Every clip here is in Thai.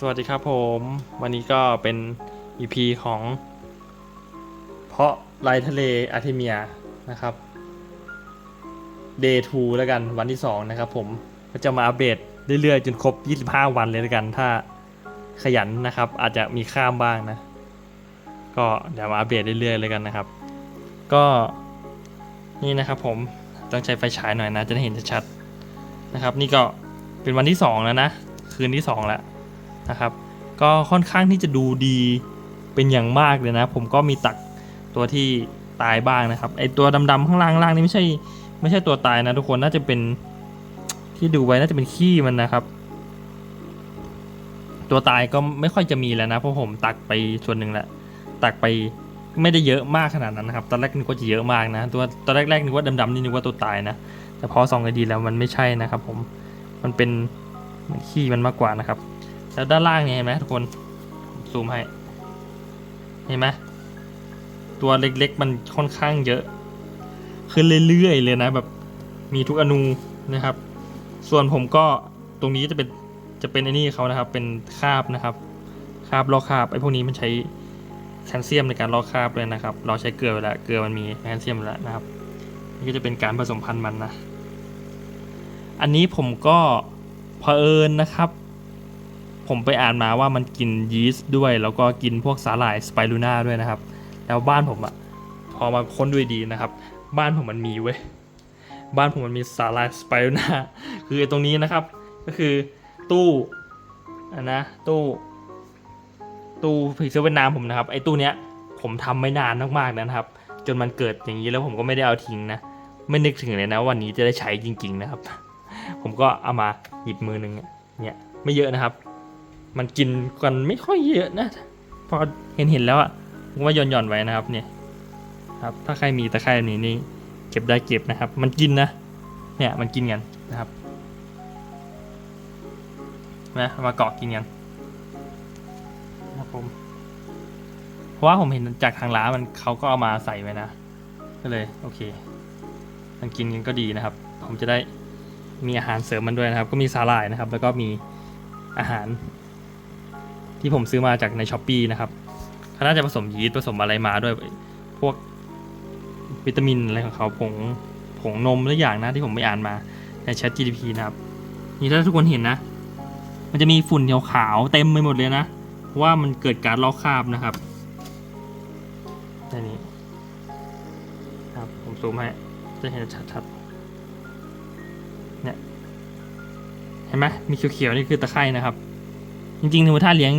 สวัสดีครับผม วันนี้ก็เป็น EP ของ เพาะลายทะเลอาร์เทเมียนะครับ Day 2 แล้วกันวันที่ 2 นะครับผม ก็จะมาอัปเดตเรื่อยๆ จนครบ 25 วันเลยแล้วกัน ถ้าขยันนะครับ อาจจะมีข้ามบ้างนะ ก็เดี๋ยวมาอัปเดตเรื่อยๆเลยกันนะครับ ก็นี่นะครับผมต้องใช้ไฟฉายหน่อยนะ จะได้เห็นชัดๆนะครับ นี่ก็เป็นวันที่ 2 แล้วนะ คืนที่ 2 แล้ว นะครับ ก็ค่อนข้างที่จะดูดีเป็นอย่างมากเลยนะ ผมก็มีตักตัวที่ตายบ้างนะครับไอตัวดำๆข้างล่างล่างนี่ไม่ใช่ไม่ใช่ตัวตายนะทุกคนน่าจะเป็นที่ดูไว้น่าจะเป็นขี้มันนะครับ ตัวตายก็ไม่ค่อยจะมีแล้วนะเพราะผมตักไปส่วนหนึ่งแล้วตักไปไม่ได้เยอะมากขนาดนั้นนะครับตอนแรกนึกว่าจะเยอะมากนะตัวตอนแรกๆนึกว่าดำๆนี่นึกว่าตัวตายนะแต่พอส่องกันดีแล้วมันไม่ใช่นะครับ ผมมันเป็นมือนขี้มันมากกว่านะครับ แล้วด้านล่างเนี่ยเห็นไหมทุกคนซูมให้ เห็นไหมตัวเล็กๆ มันค่อนข้างเยอะ ขึ้นเรื่อยๆเลยนะแบบมีทุกอนูนะครับ ส่วนผมก็ตรงนี้จะเป็นจะเป็นไอ้นี่เขานะครับ เป็นคาบนะครับคาบลอกคาบไอ้พวกนี้มันใช้แคลเซียมในการลอกคาบเลยนะครับ เราใช้เกลือไปแล้วเกลือมันมีแคลเซียมแล้วนะครับ นี่ก็จะเป็นการผสมพันธุ์มันนะ อันนี้ผมก็เผอิญนะครับ ผมไปอ่านมาว่ามันกินยีสต์ด้วย แล้วก็กินพวกสาหร่ายสไปรูน่าด้วยนะครับ แล้วบ้านผมอะพอมาค้นด้วยดีนะครับ บ้านผมมันมีเว้ยบ้านผมมันมีสาหร่ายสไปรูน่าคือตรงนี้นะครับ ก็คือตู้อะนะตู้ตู้ผีเสื้อเวียดนามผมนะครับไอ้ตู้เนี้ยผมทำไม่นานมากๆนะครับ จนมันเกิดอย่างนี้แล้วผมก็ไม่ได้เอาทิ้งนะไม่นึกถึงเลยนะวันนี้จะได้ใช้จริง ๆ นะครับ ผมก็เอามาหยิบมือหนึ่งเนี่ยไม่เยอะนะครับ มันกินกันไม่ค่อยเยอะนะ พอเห็นเห็นแล้วอะผมว่าย่อนย่อนไว้นะครับเนี่ยครับถ้าใครมีตะไคร่แบบนี้นี่เก็บได้เก็บนะครับ มันกินนะ เนี่ยมันกินกันนะครับนะมาเกาะกินกันนะครับผมเพราะว่าผมเห็นจากทางร้านมันเขาก็เอามาใส่ไว้นะ ก็เลยโอเค มันกินกันก็ดีนะครับ ผมจะได้มีอาหารเสริมมันด้วยนะครับ ก็มีสาหร่ายนะครับ แล้วก็มีอาหาร ที่ผมซื้อมาจากในช้อปปีนะครับเขาน่าจะผสมยีสต์ผสมอะไรมาด้วย พวกวิตามินอะไรของเขาผงผงนมหรืออย่างนะที่ผมไปอ่านมาใน Chat GDP นะครับ นี่ถ้าทุกคนเห็นนะ มันจะมีฝุ่นขาวๆเต็มไปหมดเลยนะเพราะว่ามันเกิดการลอกคราบนะครับในนี้ครับผมซูมให้จะเห็นชัดๆเนี่ยเห็นไหมมีเขียวๆนี่คือตะไคร่นะครับ จริงๆถ้าเลี้ยง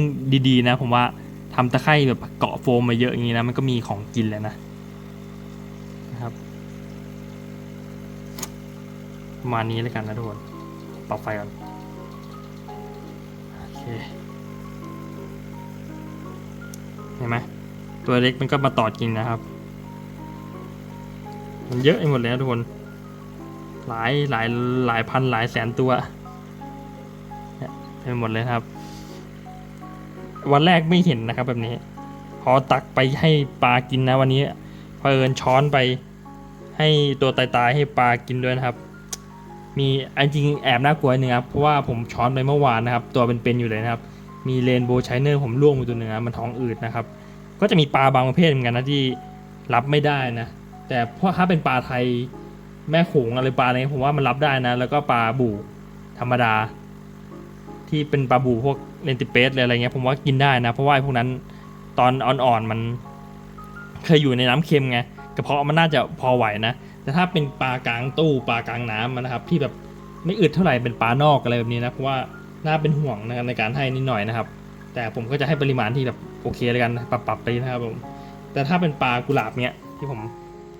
ดีๆ นะ ผมว่าทำตะไคร่แบบเกาะโฟมมาเยอะอย่างนี้นะมันก็มีของกินแล้วนะนะครับประมาณนี้แล้วกันนะทุกคนปรับไฟก่อนโอเคเห็นไหมตัวเล็กมันก็มาตอดกินนะครับมันเยอะไปหมดเลยนะทุกคน หลายหลายหลายพันหลายแสนตัวเนี่ยเต็มไปหมดเลยครับ วันแรกไม่เห็นนะครับแบบนี้ พอตักไปให้ปลากินนะวันนี้เพินช้อนไป ให้ตัวตายๆให้ปลากินด้วยนะครับ มีอันจริงแอบน่ากลัวนึงครับเพราะว่าผมช้อนไปเมื่อวานนะครับ ตัวเป็นๆอยู่เลยนะครับ มีเรนโบว์ไชเนอร์ผมล่วงไปตัวหนึ่งนะมันท้องอืดนะครับ ก็จะมีปลาบางประเภทเหมือนกันนะที่รับไม่ได้นะ แต่พราถ้าเป็นปลาไทยแม่โขงอะไรปลาอะไรเงี้ยผมว่ามันรับได้นะ แล้วก็ปลาบู่ธรรมดา ที่เป็นปลาบู่พวก เลนติเปสอะไรเงี้ยผมว่ากินได้นะ เพราะว่าพวกนั้นตอนอ่อนๆมันเคยอยู่ในน้ำเค็มไงกระเพาะมันน่าจะพอไหวนะ แต่ถ้าเป็นปลากลางตู้ปลากลางน้ำนะครับ ที่แบบไม่อึดเท่าไหร่เป็นปลานอกอะไรแบบนี้นะเพราะว่าน่าเป็นห่วงนะครับในการให้นิดหน่อยนะครับ แต่ผมก็จะให้ปริมาณที่แบบโอเคเลยกันปรับปรับๆไปนะครับผมแต่ถ้าเป็นปลากุหลาบเนี้ยที่ผม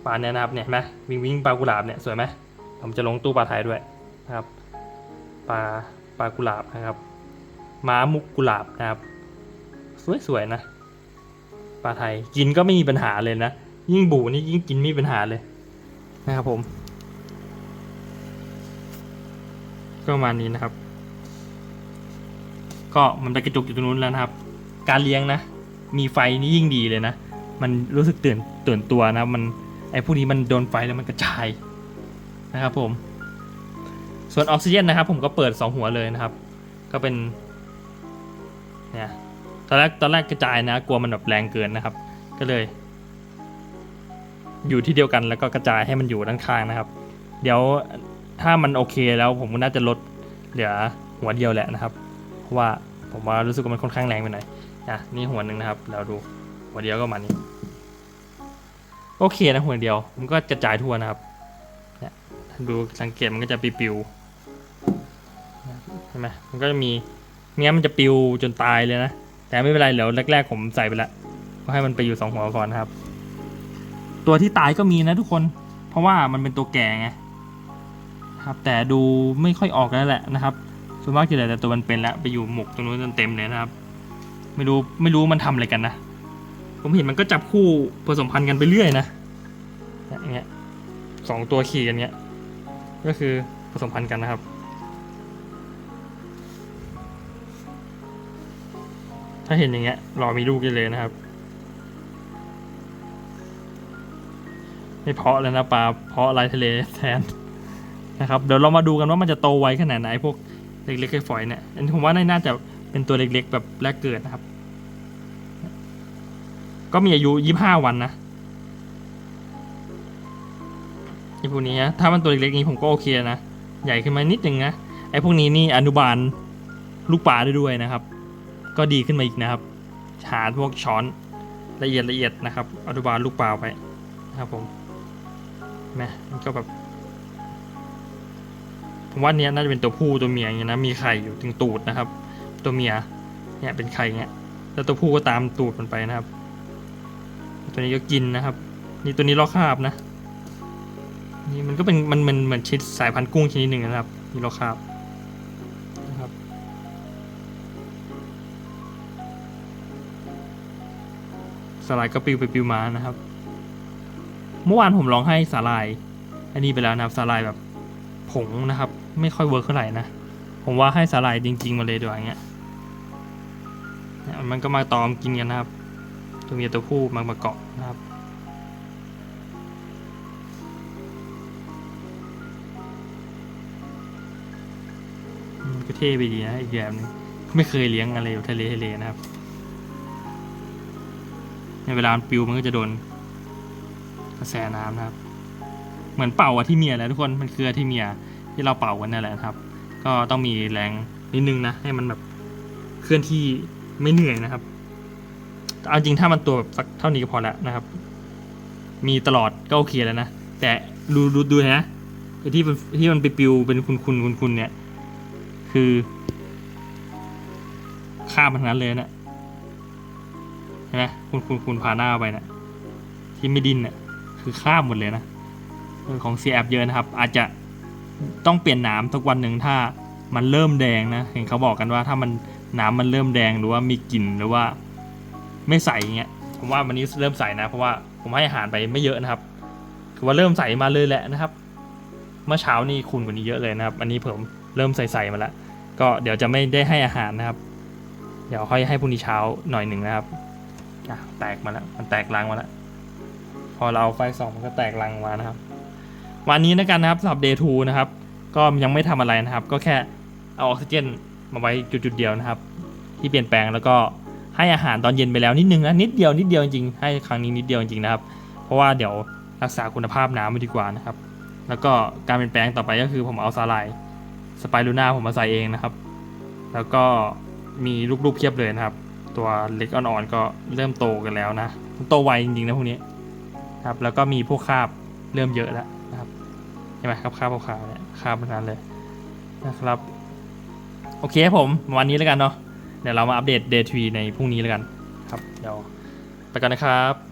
ปลาเนี่ยนะครับเนี่ยนไหมวิ่งวิ่งปลากุหลาบเนี่ยสวยไหมผมจะลงตู้ปลาไทยด้วยนะครับ ปลาปลากุหลาบนะครับ ม้ามุกกุหลาบนะครับ สวยๆนะปลาไทยกินก็ไม่มีปัญหาเลยนะ ยิ่งบูนี่ยิ่งกินไม่มีปัญหาเลยนะครับผม ก็ประมาณนี้นะครับ ก็มันไปกระจุกอยู่ตรงนู้นแล้วนะครับ การเลี้ยงนะ มีไฟนี่ยิ่งดีเลยนะ มันรู้สึกตื่นตื่นตัวนะมันไอ้พวกนี้มันโดนไฟแล้วมันกระจายนะครับผม ส่วนออกซิเจนนะครับ ผมก็เปิดสองหัวเลยนะครับ ก็เป็น เนี่ยตอนแรกตอนแรกกระจายนะ กลัวมันแบบแรงเกินนะครับ ก็เลย อยู่ที่เดียวกันแล้วก็กระจายให้มันอยู่ด้านข้างนะครับ เดี๋ยวถ้ามันโอเคแล้วผมก็น่าจะลดเหลือหัวเดียวแหละนะครับ เพราะว่าผมว่ารู้สึกว่ามันค่อนข้างแรงไปหน่อยอะนี่หัวหนึ่งนะครับ เราดูหัวเดียวก็มานี้โอเคนะหัวเดียว มันก็กระจายทั่วนะครับเนี่ยดูสังเกตมันก็จะปิวๆเห็นไหมมันก็จะมี เนี้ยมันจะปิวจนตายเลยนะ แต่ไม่เป็นไรเดี๋ยวแรกๆผมใส่ไปละก็ให้มันไปอยู่สองหัวก่อนครับ ตัวที่ตายก็มีนะทุกคน เพราะว่ามันเป็นตัวแก่ไงครับ แต่ดูไม่ค่อยออกแล้วแหละนะครับส่วนมากจะเหลือแต่ตัวมันเป็นแล้วไปอยู่หมกตรงนู้นจนเต็มเลยนะครับ ไม่รู้ไม่รู้มันทำอะไรกันนะผมเห็นมันก็จับคู่ผสมพันธุ์กันไปเรื่อยนะอย่างเงี้ยสองตัวขี่กันเงี้ย ก็คือผสมพันธุ์กันนะครับ ถ้าเห็นอย่างเงี้ยรอมีลูกกันเลยนะครับ ไม่เพาะแล้วนะปลาเพาะลายทะเลแทนนะครับเดี๋ยวเรามาดูกันว่ามันจะโตไวขนาดไหนพวกเล็กๆไอ้ฝอยเนี่ยอันนี้ผมว่าน่าจะเป็นตัวเล็กๆ แบบแรกเกิดนะครับ ก็มีอายุยี่ห้าวันนะไอ้พวกนี้นะถ้ามันตัวเล็กๆนี้ผมก็โอเคนะ ใหญ่ขึ้นมานิดนึงนะไอ้พวกนี้นี่อนุบาลลูกปลาได้ด้วยนะครับ ก็ดีขึ้นมาอีกนะครับ หาพวกช้อนละเอียดละเอียดนะครับอนุบาลลูกปลาไปนะครับผมนไหมมันก็แบบผมว่าเนี้ยน่าจะเป็นตัวผู้ตัวเมียอย่างเงี้ยนะมีไข่อยู่ถึงตูดนะครับ ตัวเมียเนี่ยเป็นไข่เงี้ยแล้วตัวผู้ก็ตามตูดมันไปนะครับ ตัวนี้ก็กินนะครับ นี่ตัวนี้ลอกคาบนะนี่มันก็เป็นมันมันเหมือนชิดสายพันธุ์กุ้งชนิดหนึ่งนะครับนี่ลอกคาบ สลายก็ปิวไปปิวมานะครับ เมื่อวานผมลองให้สาลาย อันนี้ไปแล้วนะครับสาลายแบบผงนะครับ ไม่ค่อยเวิร์กเท่าไหร่นะ ผมว่าให้สาลายจริง ๆ มาเลยดีกว่าอย่างเงี้ยเนี่ยมันก็มาตอมกินกันนะครับ ตัวเมียตัวผู้มามาเกาะนะครับก็เท่ไปดีนะอีกแบบนึงไม่เคยเลี้ยงอะไรอยู่ทะเลทะเลนะครับ เวลามันปิวมันก็จะโดนกระแสน้ำนะครับ เหมือนเป่าอะที่เมียแหละทุกคนมันคืออะที่เมียที่เราเป่ากันนั่นแหละครับ ก็ต้องมีแรงนิดนึงนะให้มันแบบเคลื่อนที่ไม่เหนื่อยนะครับเอาจริงถ้ามันตัวแบบสักเท่านี้ก็พอแล้วนะครับ มีตลอดก็โอเคแล้วนะ แต่ดูดูดูนะไอ้ที่ที่มันไปปิวเป็นคุณคุณคุณคุณเนี่ย คือข้ามมันทั้งนั้นเลยนะ เห็นไหมคุณคุณคุณพาหน้าไปนะที่ไม่ดินเนะ่ะคือข้ามหมดเลยนะเออของ CF เยอะนะครับ อาจจะต้องเปลี่ยนน้ำทุกวันหนึ่งถ้ามันเริ่มแดงนะเห็นเขาบอกกันว่าถ้ามันน้ำมันเริ่มแดงหรือว่ามีกลิ่นหรือว่า ไม่ใสอย่างเงี้ยผมว่าวันนี้เริ่มใสนะ เพราะว่าผมให้อาหารไปไม่เยอะนะครับ คือว่าเริ่มใสมาเลยแหละนะครับ เมื่อเช้านี่ขุ่นกว่านี้เยอะเลยนะครับ อันนี้ผมเริ่มใสๆมาแล้วก็เดี๋ยวจะไม่ได้ให้อาหารนะครับ เดี๋ยวค่อยให้พรุ่งนี้เช้าหน่อยหนึ่งนะครับ อะแตกมาแล้ว มันแตกรังมาแล้ว พอเราเอาไฟสองมันก็แตกรังมานะครับ วันนี้นะกันนะครับสำหรับ day 2นะครับ ก็ยังไม่ทำอะไรนะครับ ก็แค่เอาออกซิเจนมาไว้จุดๆเดียวนะครับ ที่เปลี่ยนแปลงแล้วก็ให้อาหารตอนเย็นไปแล้วนิดนึงนะนิดเดียวนิดเดียวจริงๆให้ครั้งนี้นิดเดียวจริงๆนะครับ เพราะว่าเดี๋ยวรักษาคุณภาพน้ำไว้ดีกว่านะครับ แล้วก็การเปลี่ยนแปลงต่อไปก็คือผมเอาสาลายสไปรูน่าผมมาใส่เองนะครับ แล้วก็มีลูกๆเพียบเลยนะครับ ตัวเล็กอ่อนๆก็เริ่มโตกันแล้วนะโตไวจริงๆนะพวกนี้ครับแล้วก็มีพวกคาบเริ่มเยอะแล้วนะครับใช่ไหมครับคาบขาวๆเนี่ยคาบนั้นเลยนะครับโอเคผมวันนี้แล้วกันเนาะเดี๋ยวเรามาอัปเดตเดทวีในพรุ่งนี้แล้วกันครับเดี๋ยวไปกันนะครับ